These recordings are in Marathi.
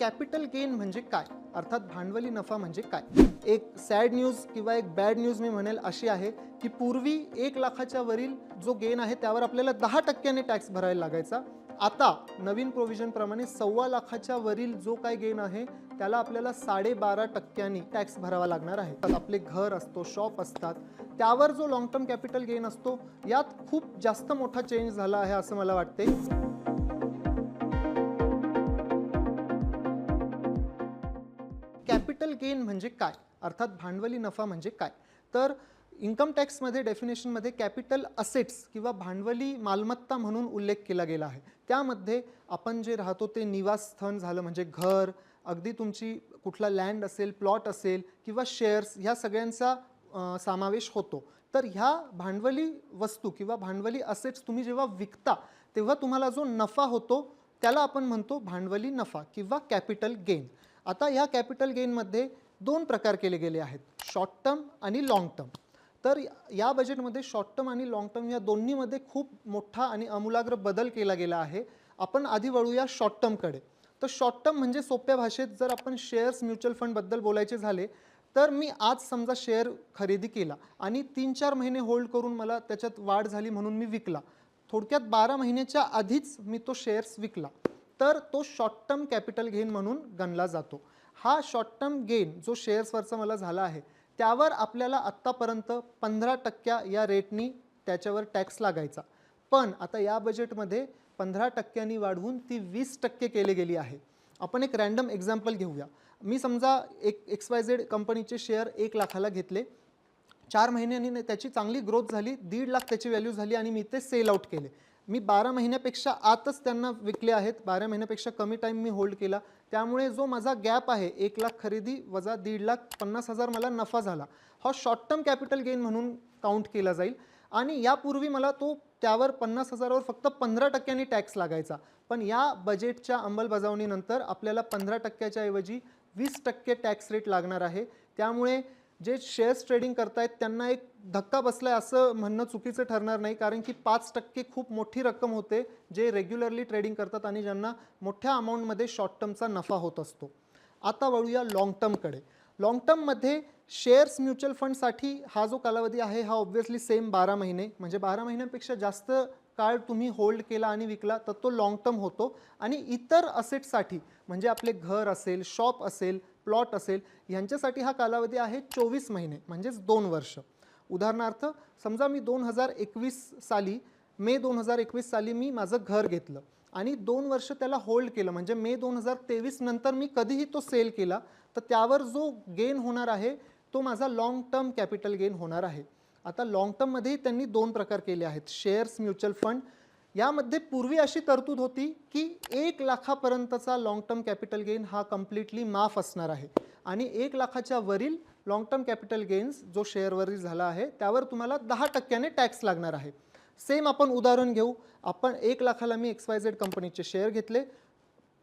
कॅपिटल गेन म्हणजे काय? अर्थात भांडवली नफा म्हणजे काय? एक सॅड न्यूज किंवा एक बॅड न्यूज मी म्हणेल अशी आहे की पूर्वी एक लाखाच्या वरील जो गेन आहे त्यावर आपल्याला दहा टक्क्याने टॅक्स भरायला लागायचा. आता नवीन प्रोव्हिजनप्रमाणे सव्वा लाखाच्या वरील जो काय गेन आहे त्याला आपल्याला साडेबारा टक्क्यांनी टॅक्स भरावा लागणार आहे. तर आपले घर असतो शॉप असतात त्यावर जो लॉंग टर्म कॅपिटल गेन असतो यात खूप जास्त मोठा चेंज झाला आहे असं मला वाटते कॅपिटल गेन म्हणजे काय? अर्थात भांडवली नफा म्हणजे काय? तर इन्कम टॅक्समध्ये डेफिनेशनमध्ये कॅपिटल असेट्स किंवा भांडवली मालमत्ता म्हणून उल्लेख केला गेला आहे. त्यामध्ये आपण जे राहतो ते निवासस्थान झालं म्हणजे घर अगदी तुमची कुठला लँड असेल प्लॉट असेल किंवा शेअर्स ह्या सगळ्यांचा समावेश होतो. तर ह्या भांडवली वस्तू किंवा भांडवली असेट्स तुम्ही जेव्हा विकता तेव्हा तुम्हाला जो नफा होतो त्याला आपण म्हणतो भांडवली नफा किंवा कॅपिटल गेन आता या कॅपिटल गेनमध्ये दोन प्रकार केले गेले आहेत शॉर्ट टर्म आणि लाँग टर्म तर या बजेटमध्ये शॉर्ट टर्म आणि लाँग टर्म या दोन्हीमध्ये खूप मोठा आणि आमूलाग्र बदल केला गेला आहे. आपण आधी वळूया शॉर्ट टर्मकडे तर शॉर्ट टर्म म्हणजे सोप्या भाषेत जर आपण शेअर्स म्युच्युअल फंडबद्दल बोलायचे झाले तर मी आज समजा शेअर खरेदी केला आणि तीन चार महिने होल्ड करून मला त्याच्यात वाढ झाली म्हणून मी विकला. थोडक्यात बारा महिन्याच्या आधीच मी तो शेअर्स विकला. तर तो शॉर्ट टर्म कॅपिटल गेन म्हणून गणला जातो. हा शॉर्ट टर्म गेन जो शेअर्सवरचा मला झाला आहे त्यावर आपल्याला आत्तापर्यंत पंधरा टक्क्या या रेटनी त्याच्यावर टॅक्स लागायचा. पण आता या बजेटमध्ये पंधरा टक्क्यांनी वाढवून ती वीस टक्के केली गेली आहे. आपण एक रॅन्डम एक्झाम्पल घेऊया. मी समजा एक एक्स वाय झेड कंपनीचे शेअर एक लाखाला घेतले. चार महिन्यांनी त्याची चांगली ग्रोथ झाली दीड लाख त्याची व्हॅल्यू झाली आणि मी ते सेल आउट केले. मी बारा महिन्यापेक्षा आतच त्यांना विकले आहेत. बारा महिन्यापेक्षा कमी टाईम मी होल्ड केला. त्यामुळे जो माझा गॅप आहे एक लाख खरेदी वजा दीड लाख पन्नास हजार मला नफा झाला. हा शॉर्ट टर्म कॅपिटल गेन म्हणून काउंट केला जाईल. आणि यापूर्वी मला तो त्यावर पन्नास हजारावर फक्त पंधरा टक्क्यांनी टॅक्स लागायचा. पण या बजेटच्या अंमलबजावणीनंतर आपल्याला पंधरा टक्क्याच्या ऐवजी वीस टक्के टॅक्स रेट लागणार आहे. त्यामुळे जे शेअर्स ट्रेडिंग करतायत त्यांना एक धक्का बसलाय असं म्हणणं चुकीचं ठरणार नाही कारण की पाच टक्के खूप मोठी रक्कम होते जे रेग्युलरली ट्रेडिंग करतात आणि ज्यांना मोठ्या अमाऊंटमध्ये शॉर्ट टर्मचा नफा होत असतो. आता वळूया लाँग टर्मकडे लाँग टर्ममध्ये शेअर्स म्युच्युअल फंडसाठी हा जो कालावधी आहे हा ऑब्व्हियसली सेम बारा महिने म्हणजे बारा महिन्यापेक्षा जास्त काळ तुम्ही होल्ड केला आणि विकला तर तो लाँग टर्म होतो. आणि इतर असेटसाठी म्हणजे आपले घर असेल शॉप असेल प्लॉट असेल यांच्यासाठी हा कालावधी आहे चोवीस महिने म्हणजेच दोन वर्ष. उदाहरणार्थ समजा मी दोन हजार एकवीस साली मे दोन हजार एकवीस साली मी माझं घर घेतलं आणि दोन वर्ष त्याला होल्ड केलं. म्हणजे मे दोन हजार तेवीस नंतर मी कधीही तो सेल केला तर त्यावर जो गेन होणार आहे तो माझा लाँग टर्म कॅपिटल गेन होणार आहे. आता लाँग टर्ममध्येही त्यांनी दोन प्रकार केले आहेत. शेअर्स म्युच्युअल फंड यामध्ये पूर्वी अशी तरतूद होती की एक लाखापर्यंतचा लाँग टर्म कॅपिटल गेन हा कम्प्लिटली माफ असणार आहे. आणि एक लाखाच्या वरील लाँग टर्म कॅपिटल गेन्स जो शेअरवरील झाला आहे त्यावर तुम्हाला दहा टक्क्याने टॅक्स लागणार आहे. सेम आपण उदाहरण घेऊ. आपण एक लाखाला मी एक्स वाय झेड कंपनीचे शेअर घेतले.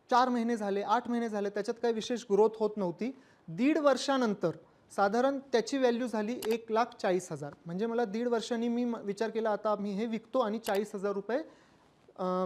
चार महिने झाले आठ महिने झाले त्याच्यात काही विशेष ग्रोथ होत नव्हती. दीड वर्षानंतर साधारण त्याची व्हॅल्यू झाली एक लाख चाळीस हजार. म्हणजे मला दीड वर्षांनी मी म- विचार केला आता मी हे विकतो आणि चाळीस हजार रुपये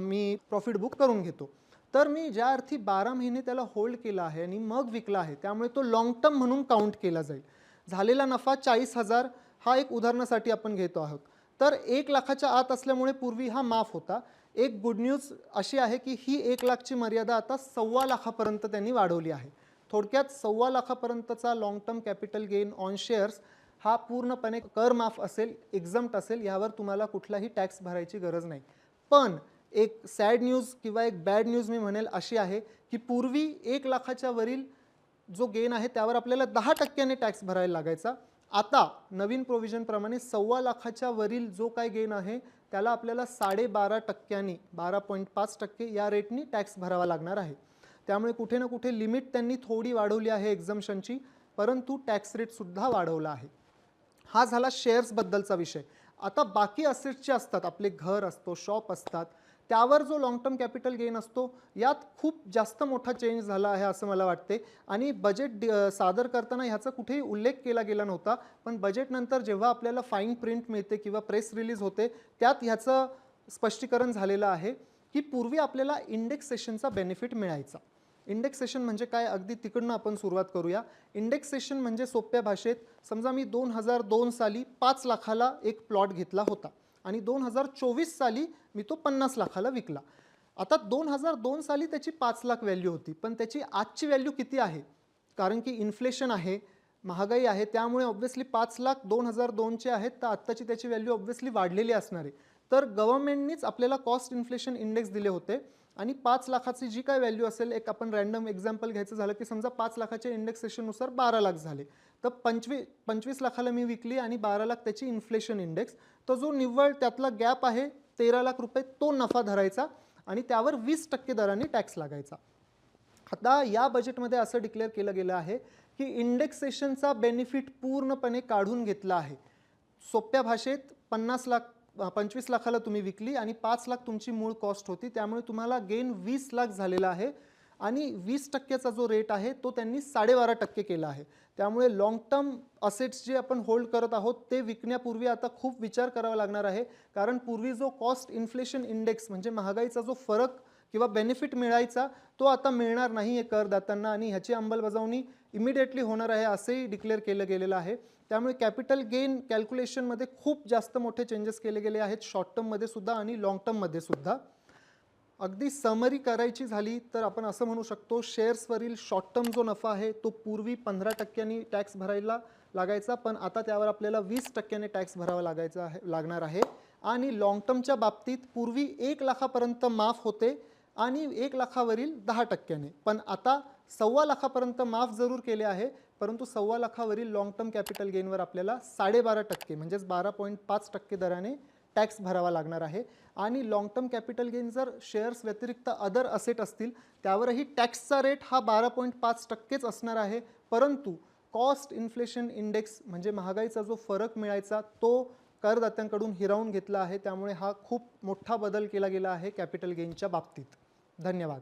मी प्रॉफिट बुक करून घेतो. तर मी ज्या अर्थी बारा महिने त्याला होल्ड केला आहे आणि मग विकला आहे त्यामुळे तो लाँग टर्म म्हणून काउंट केला जाईल. झालेला नफा चाळीस हजार हा एक उदाहरणासाठी आपण घेतो आहोत. तर एक लाखाच्या आत असल्यामुळे पूर्वी हा माफ होता. एक गुड न्यूज अशी आहे की ही एक लाखची मर्यादा आता सव्वा लाखापर्यंत त्यांनी वाढवली आहे. थोडक्यात सव्वा लाखापर्यंतचा long term capital gain on shares हा पूर्णपणे कर माफ असेल एक्झम्प्ट असेल यावर तुम्हाला कुठलाही टॅक्स भरायची गरज नाही. पण एक सॅड न्यूज किंवा एक बॅड न्यूज मी म्हणेल अशी आहे की पूर्वी एक लाखाच्या वरील जो गेन आहे त्यावर आपल्याला दहा टक्क्याने टॅक्स भरायला लागायचा. आता नवीन प्रोव्हिजनप्रमाणे सव्वा लाखाच्या वरील जो काय गेन आहे त्याला आपल्याला साडेबारा टक्क्यांनी बारा पॉईंट पाच टक्के या रेटनी टॅक्स भरावा लागणार आहे. त्यामुळे कुठे ना कुठे लिमिट त्यांनी थोडी वाढवली आहे एक्झम्शनची परंतु टॅक्स रेटसुद्धा वाढवला आहे. हा झाला शेअर्सबद्दलचा विषय. आता बाकी असेट्सचे असतात आपले घर असतो शॉप असतात त्यावर जो लाँग टर्म कॅपिटल गेन असतो यात खूप जास्त मोठा चेंज झाला आहे असं मला वाटते. आणि बजेट सादर करताना ह्याचा कुठेही उल्लेख केला गेला नव्हता पण बजेटनंतर जेव्हा आपल्याला फाईन प्रिंट मिळते किंवा प्रेस रिलीज होते त्यात ह्याचं स्पष्टीकरण झालेलं आहे की पूर्वी आपल्याला इंडेक्सेशनचा बेनिफिट मिळायचा. इंडेक्सेशन म्हणजे काय? अगदी तिकडनं आपण सुरुवात करूया. इंडेक्सेशन म्हणजे सोप्या भाषेत समजा मी दोन हजार दोन साली पाच लाखाला एक प्लॉट घेतला होता. आणि दोन हजार चोवीस साली मी तो पन्नास लाखाला विकला. आता दोन हजार दोन साली त्याची पाच लाख व्हॅल्यू होती पण त्याची आजची व्हॅल्यू किती आहे? कारण की इन्फ्लेशन आहे महागाई आहे त्यामुळे ऑब्व्हियसली पाच लाख दोन हजार दोनचे आहेत तर आत्ताची त्याची व्हॅल्यू ऑब्व्हियसली वाढलेली असणार आहे. तर गव्हर्मेंटनीच आपल्याला कॉस्ट इन्फ्लेशन इंडेक्स दिले होते. आणि पाच लाखाची जी काय व्हॅल्यू असेल एक आपण रँडम एक्झाम्पल घ्यायचं झालं की समजा पाच लाखाच्या इंडेक्सेशननुसार बारा लाख झाले. तर पंचवी पंचवीस लाखाला मी विकली आणि बारा लाख त्याची इन्फ्लेशन इंडेक्स तो जो निव्वळ त्यातला गॅप आहे तेरा लाख रुपये तो नफा धरायचा आणि त्यावर वीस टक्के दराने टॅक्स लागायचा. आता या बजेटमध्ये असं डिक्लेअर केलं गेलं आहे की इंडेक्सेशनचा बेनिफिट पूर्णपणे काढून घेतला आहे. सोप्या भाषेत पन्नास लाख पंचवीस लाखाला तुम्ही विकली आणि पाच लाख तुमची मूळ कॉस्ट होती. त्यामुळे तुम्हाला गेन वीस लाख झालेला आहे. आणि वीस टक्क्याचा जो रेट आहे तो त्यांनी साडेबारा टक्के केला आहे. त्यामुळे लाँग टर्म असेट्स जे आपण होल्ड करत आहोत ते विकण्यापूर्वी आता खूप विचार करावा लागणार आहे. कारण पूर्वी जो कॉस्ट इन्फ्लेशन इंडेक्स म्हणजे महागाईचा जो फरक किंवा बेनिफिट मिळायचा तो आता मिळणार नाही आहे करदात्यांना आणि ह्याची अंमलबजावणी इमिडिएटली होणार आहे असंही डिक्लेअर केलं गेलेलं आहे. त्यामुळे कॅपिटल गेन कॅल्क्युलेशनमध्ये खूप जास्त मोठे चेंजेस केले गेले आहेत. शॉर्ट टर्ममध्ये सुद्धा आणि लाँग टर्ममध्ये सुद्धा. अगदी समरी करायची झाली तर आपण असं म्हणू शकतो शेअर्सवरील शॉर्ट टर्म जो नफा आहे तो पूर्वी पंधरा टक्क्यांनी टॅक्स भरायला लागायचा पण आता त्यावर आपल्याला वीस टक्क्याने टॅक्स भरावा लागायचा आहे लागणार आहे. आणि लाँग टर्मच्या बाबतीत पूर्वी एक लाखापर्यंत माफ होते आणि एक लाखावरील दहा टक्क्याने. पण आता सव्वा लाखापर्यंत माफ जरूर केले आहे. परंतु सव्वा लाखावरील लाँग टर्म कॅपिटल गेनवर आपल्याला साडेबारा टक्के म्हणजेच बारा पॉईंट पाच टक्के दराने टॅक्स भरावा लागणार आहे. आणि लाँग टर्म कॅपिटल गेन जर शेअर्स व्यतिरिक्त अदर असेट असतील त्यावरही टॅक्सचा रेट हा बारा पॉईंट पाच टक्केच असणार आहे. परंतु कॉस्ट इन्फ्लेशन इंडेक्स म्हणजे महागाईचा जो फरक मिळायचा तो करदात्यांकडून हिरावून घेतला आहे. त्यामुळे हा खूप मोठा बदल केला गेला आहे कॅपिटल गेनच्या बाबतीत. धन्यवाद.